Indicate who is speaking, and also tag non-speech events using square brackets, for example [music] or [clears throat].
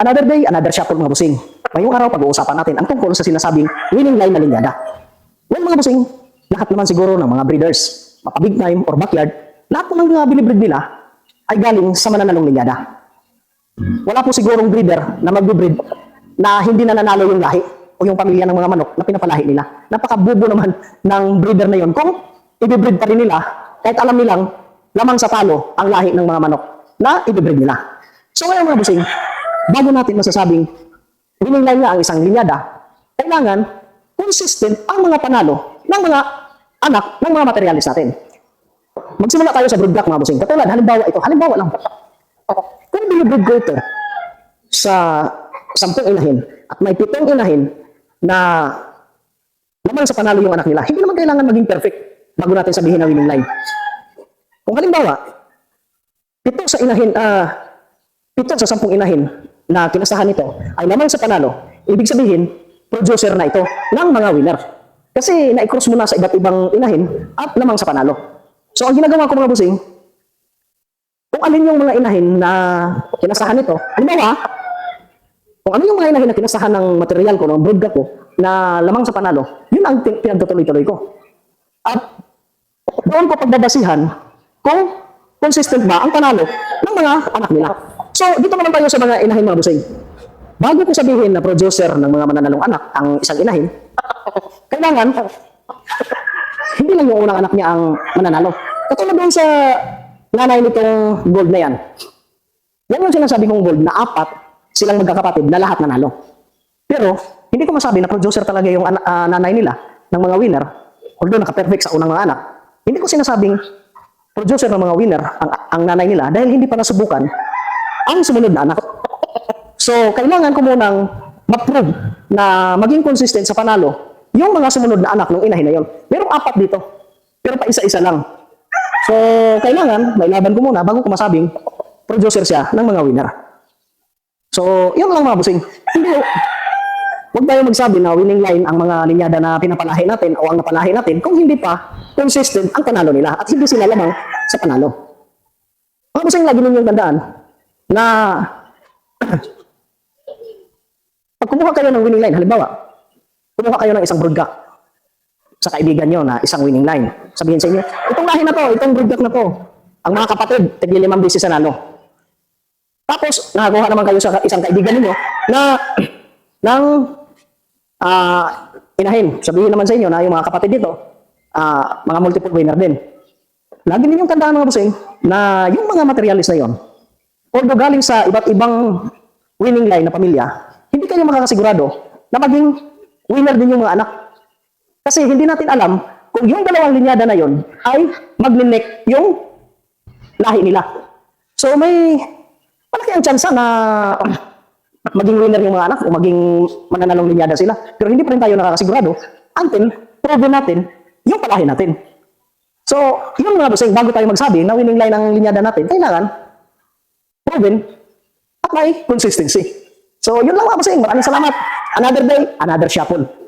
Speaker 1: Another day, another shuffle mga busing. Ngayong araw, pag-uusapan natin ang tungkol sa sinasabing winning line na linyada. Well mga busing, lahat naman siguro ng mga breeders, mapa big time or backyard, lahat ng mga binibreed nila ay galing sa mananalong linyada. Wala po sigurong breeder na magbe-breed na hindi na nanalo yung lahi o yung pamilya ng mga manok na pinapalahi nila. Napakabubo naman ng breeder na yon kung i-breed pa rin nila kahit alam nilang lamang sa palo ang lahi ng mga manok na i-breed nila. So ngayon mga busing, bago natin masasabing winning line nga ang isang linyada, kailangan consistent ang mga panalo ng mga anak ng mga materialis natin. Magsimula tayo sa broodblock mga busing. Katulad, halimbawa ito, halimbawa lang. Kung ko ito sa sampung inahin at may pitong inahin na naman sa panalo yung anak nila, hindi naman kailangan maging perfect bago natin sabihin na winning line. Kung halimbawa, pito sa inahin, ah, pito sa sampung inahin na kinasahan nito ay naman sa panalo, ibig sabihin, producer na ito ng mga winner. Kasi na-cross mo na sa iba't ibang inahin at namang sa panalo. So ang ginagawa ko mga busing, kung alin yung mga inahin na kinasahan nito, halimbawa, kung ano yung mga inahin na kinasahan ng material ko, ng broodga ko, na lamang sa panalo, yun ang pinagtutuloy-tuloy ko. At doon ko pagbabasihan kung consistent ba ang panalo ng mga anak nila. So, dito naman tayo sa mga inahin mga busing. Bago ko sabihin na producer ng mga mananalong anak ang isang inahin, kailangan hindi lang yung unang anak niya ang mananalo. Katulad doon sa nanay nitong gold na yan. Yan yung sinasabi kong gold na apat silang magkakapatid na lahat nanalo. Pero, hindi ko masabi na producer talaga yung ah, nanay nila ng mga winner, although naka-perfect sa unang mga anak. Hindi ko sinasabing producer ng mga winner ang, ang nanay nila dahil hindi pa nasubukan ang sumunod na anak. So, kailangan ko munang mag-prove na maging consistent sa panalo yung mga sumunod na anak ng inahin na yon. Merong apat dito, pero pa isa-isa lang. So, kailangan, may laban ko muna bago ko masabing producer siya ng mga winner. So, yun lang mga busing. Hindi, huwag tayo magsabi na winning line ang mga linyada na pinapalahi natin o ang napalahi natin kung hindi pa consistent ang panalo nila at hindi sila lamang sa panalo. Mga busing, lagi ninyong tandaan na pag kumuha kayo ng winning line, halimbawa, kumuha kayo ng isang broodcock sa kaibigan nyo na isang winning line. Sabihin sa inyo, itong lahi na to, itong broodcock na to, ang mga kapatid, tigli limang beses nanalo. Tapos, nakakuha naman kayo sa isang kaibigan ninyo na [clears throat] ng ah inahin. Sabihin naman sa inyo na yung mga kapatid dito, ah mga multiple winner din. Lagi ninyong tandaan mga busing na yung mga materialis na yon, although galing sa iba't ibang winning line na pamilya, hindi kayo makakasigurado na maging winner din yung mga anak. Kasi hindi natin alam kung yung dalawang linyada na yon ay maglinek yung lahi nila. So may malaki ang tsansa na maging winner yung mga anak o maging mananalong linyada sila. Pero hindi pa rin tayo nakakasigurado until proven natin yung palahin natin. So, yun mga busing, bago tayo magsabi na winning line ang linyada natin, kailangan proven at may consistency. So, yun lang mga busing. Maraming salamat. Another day, another shuffle.